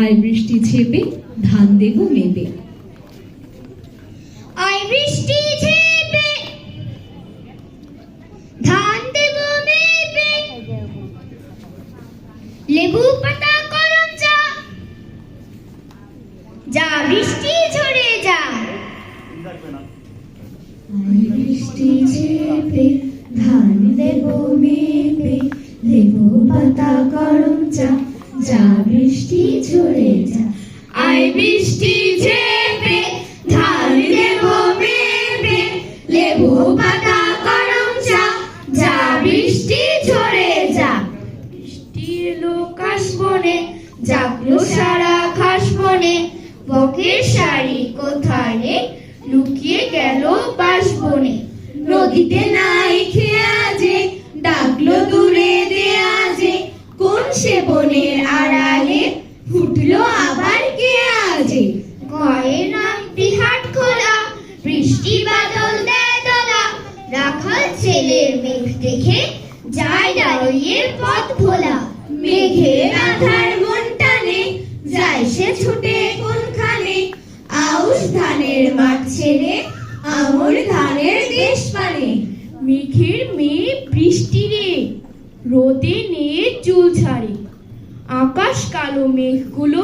আয় বৃষ্টি ছেপে ধান দেব মেপে। আই বৃষ্টি ঝেপে ধান দেব মেপে। লেবু পাতা করম চা যা বৃষ্টি ঝরে যা। আয় বৃষ্টি ছেপে ধান দেব মেপে লেবু পাতা গরম চা। যা বৃষ্টি ঝরে যা। আই বৃষ্টি ঝেপে ধান দেব মেপে লেবু পাতা করম চা, যা বৃষ্টি ঝরে যা। বৃষ্টি এলো কাশবনে জাগলো সারা খাসবনে বকের শাড়ি কোথায়? রে লুকিয়ে গেল বাসবনে। নদীতে নাই খেয়া যে ডাকলো দূরে দেয়া যে কোন সে বনের গয়ে নামটি হাট খোলা, বৃষ্টি বাদল দেয় দলা রাখাল ছেলের মেঘ দেখে যায় দাঁড়িয়ে পথ ভোলা মেঘের আধার মন টানে, যায় সে ছুটে কোনখানে? আউশ ধানের মাঠ ছেড়ে, আমর ধানের দেশ পানে। মেঘের মেয়ে বৃষ্টি রে, রোদে নিয়ে চুল ছাড়ে আকাশ কালো মেঘগুলো